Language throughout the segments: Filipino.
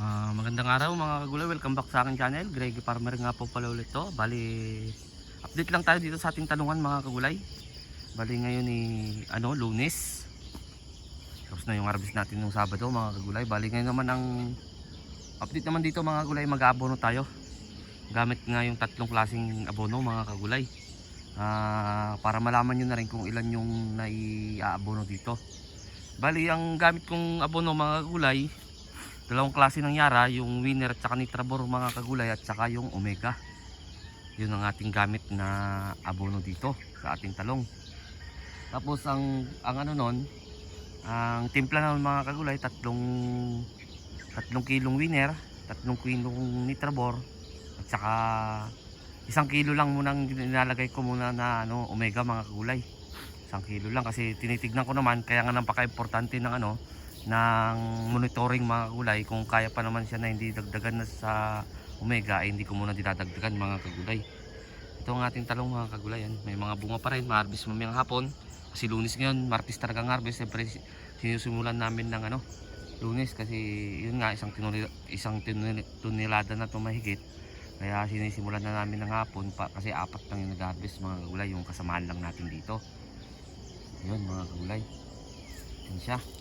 Ah, magandang araw mga kagulay, welcome back sa aking channel. Greggy Farmer nga po pala ulit to. Bali, update lang tayo dito sa ating tanungan mga kagulay. Bali ngayon ni ano, lunes. Tapos na yung harvest natin nung Sabado mga kagulay. Bali ngayon naman ang update naman dito mga kagulay, mag-abono tayo. Gamit nga yung tatlong klaseng abono mga kagulay. Ah, para malaman nyo na rin kung ilan yung nai-aabono dito. Bali, ang gamit kong abono mga kagulay, dalawang klase ng Yara, yung Winner at saka Nitrabor mga kagulay at saka yung Omega. Yun ang ating gamit na abono dito sa ating talong. Tapos ang ang ano nun, ang timpla ng mga kagulay, tatlong tatlong kilong Winner, tatlong kilong Nitrabor at saka isang kilo lang munang nilalagay ko muna na ano, Omega mga kagulay. Isang kilo lang kasi tinitignan ko naman kaya nga napaka-importante ng ano, ng monitoring mga kagulay kung kaya pa naman siya na hindi dagdagan na sa omega ay hindi ko muna dinadagdagan mga kagulay. Ito ang ating talong mga kagulay yan. may mga bunga pa rin ma-harvest mamayang hapon. Kasi lunes ngayon martis talagang harvest. Siyempre sinusimulan namin ng ano lunes. Kasi yun nga isang tinuli, isang tinuli, tunilada na ito mahigit. Kaya sinisimulan na namin ng hapon pa, kasi apat lang yung nag-harvest mga kagulay. Yung kasamaan lang natin dito. Yun mga kagulay. Yan siya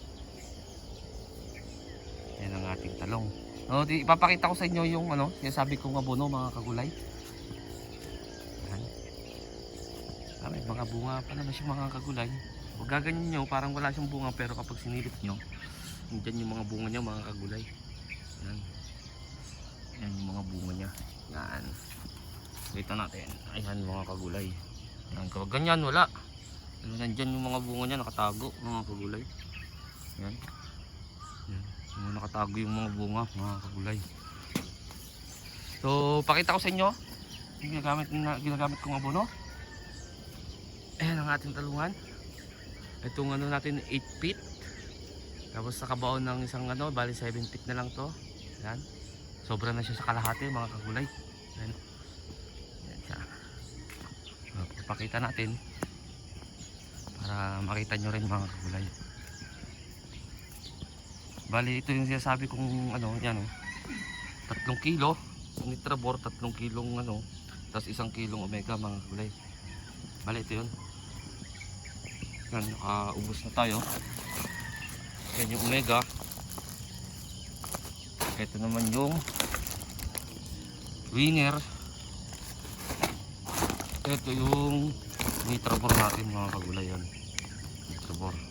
yan ang ating talong. O, di, ipapakita ko sa inyo yung ano, sinasabi kong abono mga kagulay. Yan. Ah, may mga bunga pa naman siyang mga kagulay. Huwag gaganyan nyo, parang wala siyang bunga pero kapag sinilip nyo, nandyan yung mga bunga niya mga kagulay. Yan. Yan yung mga bunga niya. Yan. Kita natin. Ayan mga kagulay. Yan, kapag ganyan wala. Nandyan yung mga bunga niya nakatago mga kagulay. Yan. Mga nakatago yung mga bunga, mga kagulay. So, pakita ko sa inyo. Ginagamit, na, ginagamit kong abono. Ayan ang ating talungan. Itong ano natin 8 feet. Tapos sa kabaon ng isang ano, bali 7 feet na lang to. Ayan. Sobra na siya sa kalahati mga kagulay. Ayan. Ayan siya. So, papakita natin para makita nyo rin mga kagulay. Bali, ito yung sinasabi kong ano, yan oh. Tatlong kilo. Nitrabor, tatlong kilong ano. Tapos isang kilong omega mga kulay. Bali, ito yun. Yan, nakaubos na tayo. Yan yung omega. Ito naman yung winner. Ito yung nitrabor natin mga kagulay yan. Nitrabor.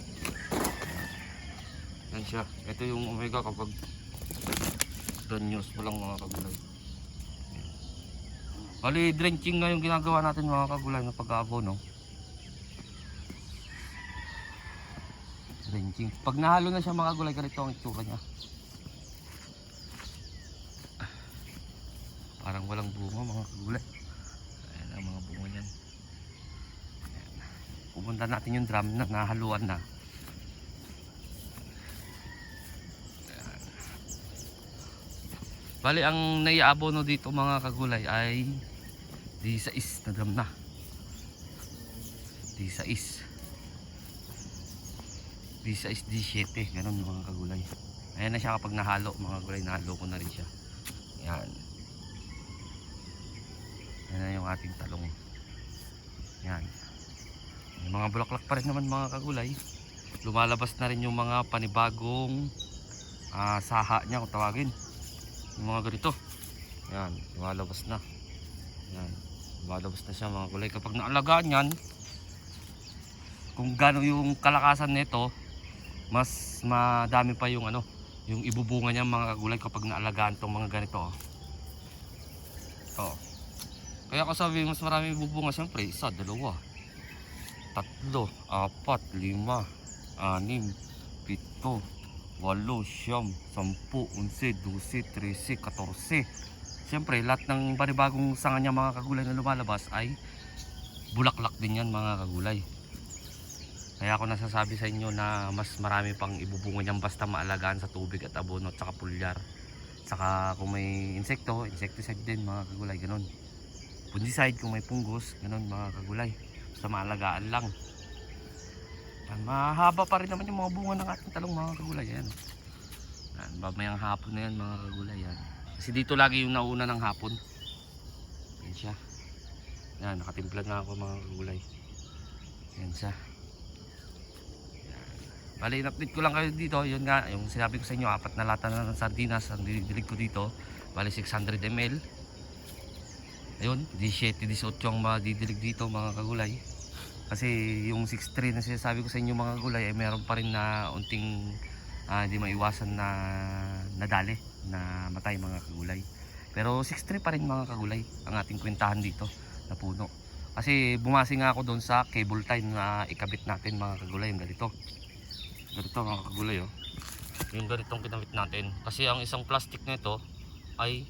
Yan siya. Ito yung omega kapag danyos pa lang mga kagulay. Bali, drenching nga yung ginagawa natin mga kagulay na pag-aabono. Drenching. Pag nahalo na siya mga kagulay, ganito ang itsura niya. Parang walang bunga mga kagulay. Ayan ang mga bunga niyan. Ayan. Pupunta natin yung drum na nahaluan na. Bali, ang naiabono dito mga kagulay ay di sa is na drum na. Di sa is. Di sa is di 7 ganun mga kagulay. Ayan na siya kapag nahalo mga kagulay, nahalo ko na rin siya. Yan. Yan na yung ating talong. Yan. May mga bulaklak pa rin naman mga kagulay. Lumalabas na rin yung mga panibagong ah, saha niya kung tawagin yung mga ganito yan lumalabas na yan lumalabas na siya mga kulay kapag naalagaan yan kung gano'n yung kalakasan nito mas madami pa yung ano yung ibubunga niya mga kagulay kapag naalagaan tong mga ganito oh. oh. kaya ko sabi mas marami ibubunga siyempre isa, dalawa tatlo, apat, lima anim, pito walo, siyam, sampu, unse, duse, trese, katorse. Siyempre, lahat ng panibagong sanga niya mga kagulay na lumalabas ay bulaklak din yan mga kagulay. Kaya ako nasasabi sa inyo na mas marami pang ibubunga niyan basta maalagaan sa tubig at abono at saka pulyar. Saka kung may insekto, insecticide din mga kagulay, ganun. Fungicide kung may punggos, ganun mga kagulay. Basta maalagaan lang. Yan, mahaba pa rin naman yung mga bunga ng ating talong mga kagulay. Yan. Yan, mamayang hapon na yan mga kagulay yan. Kasi dito lagi yung nauna ng hapon. Yan siya. Yan, nakatimpla na ako mga kagulay. Yan siya. Yan. Bali, in-update ko lang kayo dito. Yun nga, yung sinabi ko sa inyo, apat na lata na ng sardinas ang dilig ko dito. Bali, 600 ml. Ayun, 17, 18 ang madidilig dito mga kagulay. Kasi yung 6.3 na sinasabi ko sa inyo mga kagulay ay meron pa rin na unting ah, hindi maiwasan na nadali na matay mga kagulay. Pero 6.3 pa rin mga kagulay ang ating kwentahan dito na puno. Kasi bumasi nga ako doon sa cable tie na ikabit natin mga kagulay yung ganito. Ganito mga kagulay oh. Yung ganitong kinabit natin. Kasi ang isang plastic nito ay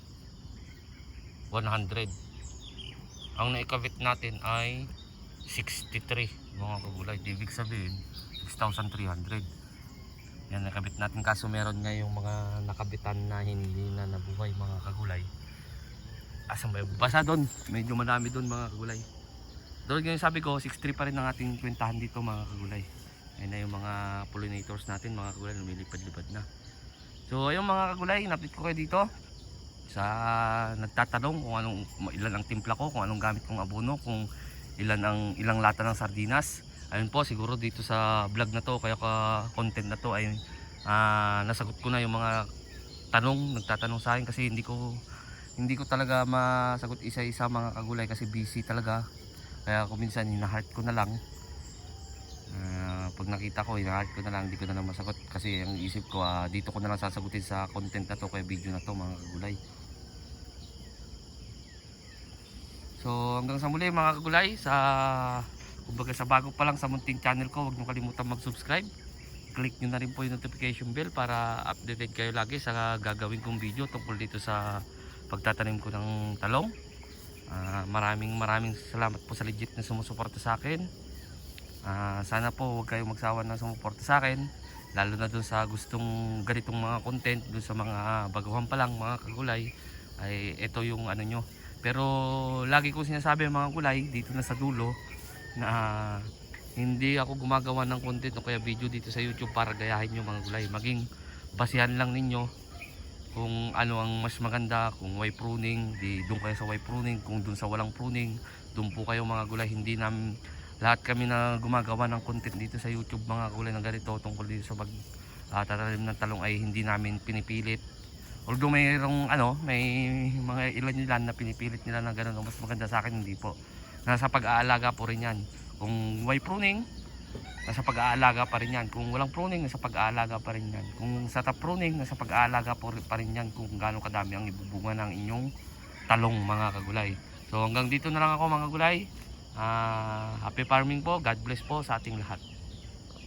100. Ang naikabit natin ay 63 mga kagulay. Ibig sabihin 6,300. Yan nakabit natin kaso meron nga yung mga nakabitan na hindi na nabuhay mga kagulay. Asan ba yung basa doon? Medyo marami doon mga kagulay. Doon yung sabi ko, 6.3 pa rin ang ating kwentahan dito mga kagulay. Ayun na yung mga pollinators natin mga kagulay, lumilipad-lipad na. So ayun mga kagulay, napit ko kayo dito sa nagtatanong kung anong ilan ang timpla ko, kung anong gamit kong abono, kung ilan ang ilang lata ng sardinas. Ayun po siguro dito sa vlog na to kaya ka content na to ay ah, nasagot ko na yung mga tanong, nagtatanong sa akin kasi hindi ko hindi ko talaga masagot isa-isa mga kagulay kasi busy talaga. Kaya kung minsan hina-heart ko na lang. Ah, pag nakita ko, hina-heart ko na lang, hindi ko na lang masagot kasi ang isip ko ah, dito ko na lang sasagutin sa content na to kaya video na to mga kagulay. So hanggang sa muli mga kagulay sa kumbaga sa bago pa lang sa munting channel ko, huwag niyo kalimutan mag-subscribe. Click niyo na rin po yung notification bell para updated kayo lagi sa gagawin kong video tungkol dito sa pagtatanim ko ng talong. Ah, maraming maraming salamat po sa legit na sumusuporta sa akin. Ah, sana po huwag kayong magsawa na sumuporta sa akin lalo na dun sa gustong ganitong mga content dun sa mga baguhan pa lang mga kagulay ay ito yung ano nyo pero lagi ko sinasabi mga kulay dito na sa dulo na hindi ako gumagawa ng content o kaya video dito sa YouTube para gayahin nyo mga gulay. Maging basihan lang ninyo kung ano ang mas maganda, kung way pruning, di doon kayo sa way pruning, kung doon sa walang pruning, doon po kayo mga gulay. Hindi namin lahat kami na gumagawa ng content dito sa YouTube mga gulay ng ganito tungkol dito sa pag tatanim ng talong ay hindi namin pinipilit. Although mayroong ano, may mga ilan ilan na pinipilit nila na gano'n, mas maganda sa akin hindi po. Nasa pag-aalaga po rin yan. Kung way pruning, nasa pag-aalaga pa rin yan. Kung walang pruning, nasa pag-aalaga pa rin yan. Kung sa top pruning, nasa pag-aalaga pa rin yan kung gaano kadami ang ibubunga ng inyong talong mga kagulay. So hanggang dito na lang ako mga gulay. Ah, happy farming po. God bless po sa ating lahat.